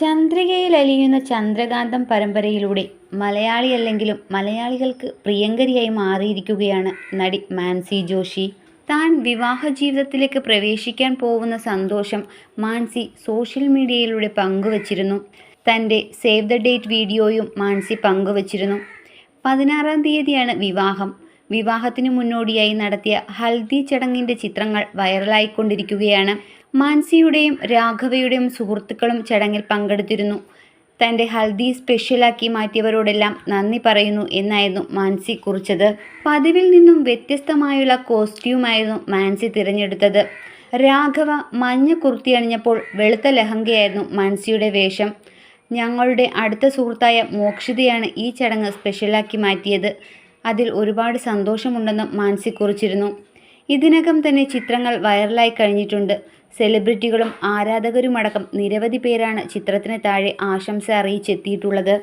ചന്ദ്രികയിൽ അലിയുന്ന ചന്ദ്രകാന്തം പരമ്പരയിലൂടെ മലയാളിയല്ലെങ്കിലും മലയാളികൾക്ക് പ്രിയങ്കരിയായി മാറിയിരിക്കുകയാണ് നടി മാൻസി ജോഷി. താൻ വിവാഹ ജീവിതത്തിലേക്ക് പ്രവേശിക്കാൻ പോകുന്ന സന്തോഷം മാൻസി സോഷ്യൽ മീഡിയയിലൂടെ പങ്കുവച്ചിരുന്നു. തന്റെ സേവ് ദ ഡേറ്റ് വീഡിയോയും മാൻസി പങ്കുവച്ചിരുന്നു. പതിനാറാം തീയതിയാണ് വിവാഹം. വിവാഹത്തിന് മുന്നോടിയായി നടത്തിയ ഹൽദി ചടങ്ങിന്റെ ചിത്രങ്ങൾ വൈറലായിക്കൊണ്ടിരിക്കുകയാണ്. മാൻസിയുടെയും രാഘവയുടെയും സുഹൃത്തുക്കളും ചടങ്ങിൽ പങ്കെടുത്തിരുന്നു. തന്റെ ഹൽദി സ്പെഷ്യലാക്കി മാറ്റിയവരോടെല്ലാം നന്ദി പറയുന്നു എന്നായിരുന്നു മാൻസി കുറിച്ചത്. പതിവിൽ നിന്നും വ്യത്യസ്തമായുള്ള കോസ്റ്റ്യൂമായിരുന്നു മാൻസി തിരഞ്ഞെടുത്തത്. രാഘവ മഞ്ഞ കുർത്തി അണിഞ്ഞപ്പോൾ വെളുത്ത ലഹങ്കയായിരുന്നു മാൻസിയുടെ വേഷം. ഞങ്ങളുടെ അടുത്ത സുഹൃത്തായ മോക്ഷിതയാണ് ഈ ചടങ്ങ് സ്പെഷ്യലാക്കി മാറ്റിയത്. അതിൽ ഒരുപാട് സന്തോഷമുണ്ടെന്നും മാൻസി കുറിച്ചിരുന്നു. ഇതിനകം തന്നെ ചിത്രങ്ങൾ വൈറലായി കഴിഞ്ഞിട്ടുണ്ട്. സെലിബ്രിറ്റികളും ആരാധകരുമടക്കം നിരവധി പേരാണ് ചിത്രത്തിന് താഴെ ആശംസ അറിയിച്ചെത്തിയിട്ടുള്ളത്.